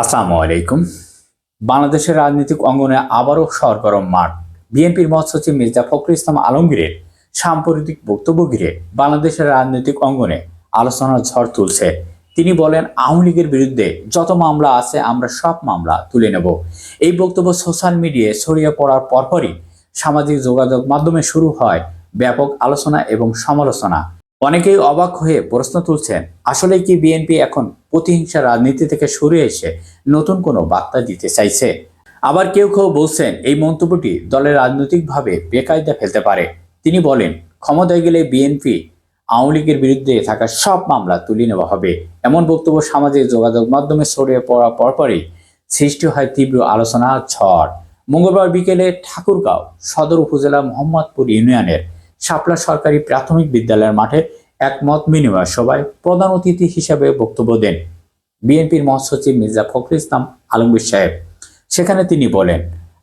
আসসালামু আলাইকুম। বাংলাদেশের রাজনৈতিক অঙ্গনে আবারও সরগরম মাঠ। বিএনপির মহাসচিব মির্জা ফখরুল ইসলাম আলমগীরের সাম্প্রতিক বক্তব্য ঘিরে বাংলাদেশের রাজনৈতিক অঙ্গনে আলোচনার ঝড় তুলছে। তিনি বলেন, আওয়ামী লীগের বিরুদ্ধে যত মামলা আছে, আমরা সব মামলা তুলে নেব। এই বক্তব্য সোশ্যাল মিডিয়ায় ছড়িয়ে পড়ার পরপরই সামাজিক যোগাযোগ মাধ্যমে শুরু হয় ব্যাপক আলোচনা এবং সমালোচনা। অনেকেই অবাক হয়ে প্রশ্ন তুলছেন আসলে কি বিএনপি এখন প্রতিহিংসা রাজনীতি থেকে সরে এসে নতুন কোনো বার্তা দিতে চাইছে? আবার কেউ কেউ বলছেন, এই মন্তব্যটি দলের রাজনৈতিকভাবে বেকায়দা ফেলতে পারে। তিনি বলেন, ক্ষমতায় গেলে বিএনপি আওয়ামী লীগের বিরুদ্ধে থাকা সব মামলা তুলে নেওয়া হবে। এমন বক্তব্য সামাজিক যোগাযোগ মাধ্যমে ছড়িয়ে পড়ার পরপরই সৃষ্টি হয় তীব্র আলোচনার ঝড়। মঙ্গলবার বিকেলে ঠাকুরগাঁও সদর উপজেলা মোহাম্মদপুর ইউনিয়নের শাপলা সরকারি প্রাথমিক বিদ্যালয়ের মাঠে একমত বিনিময় সভায় প্রধান অতিথি হিসেবে বক্তব্য দেন বিএনপির মহাসচিব মির্জা ফখরুল ইসলাম আলমগীর সাহেব। সেখানে তিনি বলেন,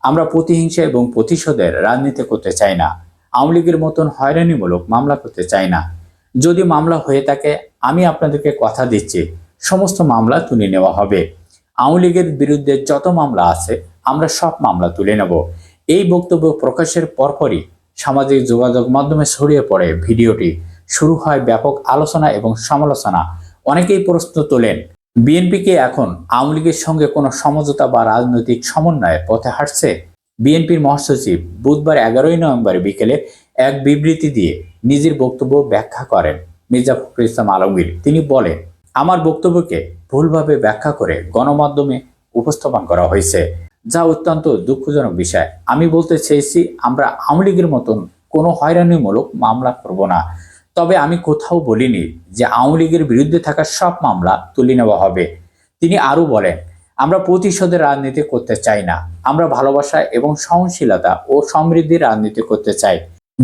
আমরা প্রতিহিংসা এবং প্রতিশোধের রাজনীতি করতে চাই না। আওয়ামী লীগের মতন হয়রানিমূলক মামলা করতে চাই না। যদি মামলা হয়ে থাকে, আমি আপনাদেরকে কথা দিচ্ছি। সমস্ত মামলা তুলে নেওয়া হবে। আওয়ামী লীগের বিরুদ্ধে যত মামলা আছে, আমরা সব মামলা তুলে নেব। এই বক্তব্য প্রকাশের পরপরই সামাজিক যোগাযোগ মাধ্যমে ছড়িয়ে পড়ে ভিডিওটি। শুরু হয় ব্যাপক আলোচনা এবং সমালোচনা। অনেকেই প্রশ্ন তোলেন, বিএনপিকে এখন আওয়ামী লীগের সঙ্গে কোনো সমঝোতা বা রাজনৈতিক সমন্বয়ের পথে হাঁটছে? বিএনপির মহাসচিব বুধবার এগারোই নভেম্বর বিকেলে এক বিবৃতি দিয়ে নিজের বক্তব্য ব্যাখ্যা করেন মির্জা ফখরুল ইসলাম আলমগীর। তিনি বলেন, আমার বক্তব্যকে ভুলভাবে ব্যাখ্যা করে গণমাধ্যমে উপস্থাপন করা হয়েছে। যা অত্যন্ত দুঃখজনক বিষয়। আমি বলতে চেয়েছি, আমরা আওয়ামী লীগের মতন কোনো হয়রানিমূলক মামলা করব না। তবে আমি কোথাও বলিনি যে আওয়ামী লীগের বিরুদ্ধে থাকা সব মামলা তুলে নেওয়া হবে। তিনি আরও বলেন, আমরা প্রতিশোধের রাজনীতি করতে চাই না। আমরা ভালোবাসা এবং সহনশীলতা ও সমৃদ্ধির রাজনীতি করতে চাই।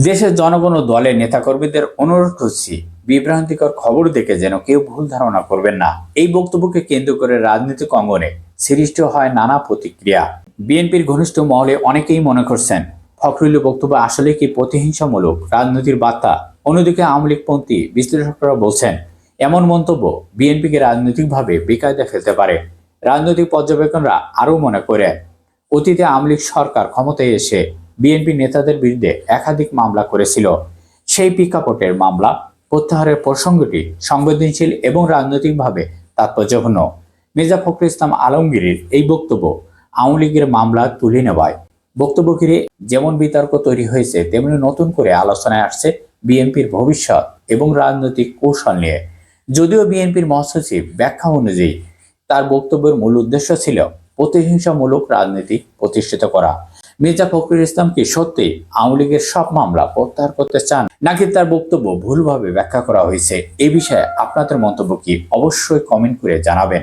দেশের জনগণ ও দলের নেতাকর্মীদের অনুরোধ করছি, বিভ্রান্তিকর খবর দেখে যেন কেউ ভুল ধারণা করবেন না। এই বক্তব্যকে কেন্দ্র করে রাজনৈতিক অঙ্গনে সৃষ্ট হয় নানা প্রতিক্রিয়া। বিএনপির ঘনিষ্ঠ মহলে অনেকেই মনে করছেন, ফখরুলের বক্তব্য আসলে কি প্রতিহিংসামূলক রাজনীতির বার্তা? অন্যদিকে আওয়ামী লীগপন্থী বিশ্লেষকরা বলছেন, এমন মন্তব্য বিএনপিকে রাজনৈতিকভাবে বেকায়দা ফেলতে পারে। রাজনৈতিক পর্যবেক্ষণরা আরও মনে করেন, অতীতে আওয়ামী লীগ সরকার ক্ষমতায় এসে বিএনপি নেতাদের বিরুদ্ধে একাধিক মামলা করেছিল। সেই প্রেক্ষাপটের মামলা প্রত্যাহারের প্রসঙ্গটি সংবেদনশীল এবং রাজনৈতিকভাবে তাৎপর্যপূর্ণ। মির্জা ফখরুল ইসলাম আলমগীরের এই বক্তব্য আওয়ামী লীগের মামলা তুলে নেওয়ায়। বক্তব্য ঘিরে যেমন বিতর্ক তৈরি হয়েছে, তেমনি নতুন করে আলোচনায় আসছে বিএনপির ভবিষ্যৎ এবং রাজনৈতিক কৌশল নিয়ে। যদিও বিএনপির মহাসচিব ব্যাখ্যা অনুযায়ী তার বক্তব্যের মূল উদ্দেশ্য ছিল প্রতিহিংসামূলক রাজনীতি প্রতিষ্ঠিত করা। মির্জা ফখরুল ইসলাম কি সত্যি আওয়ামী লীগের সব মামলা প্রত্যাহার করতে চান নাকি তার বক্তব্য ভুলভাবে ব্যাখ্যা করা হয়েছে, এ বিষয়ে আপনাদের মন্তব্য কি অবশ্যই কমেন্ট করে জানাবেন।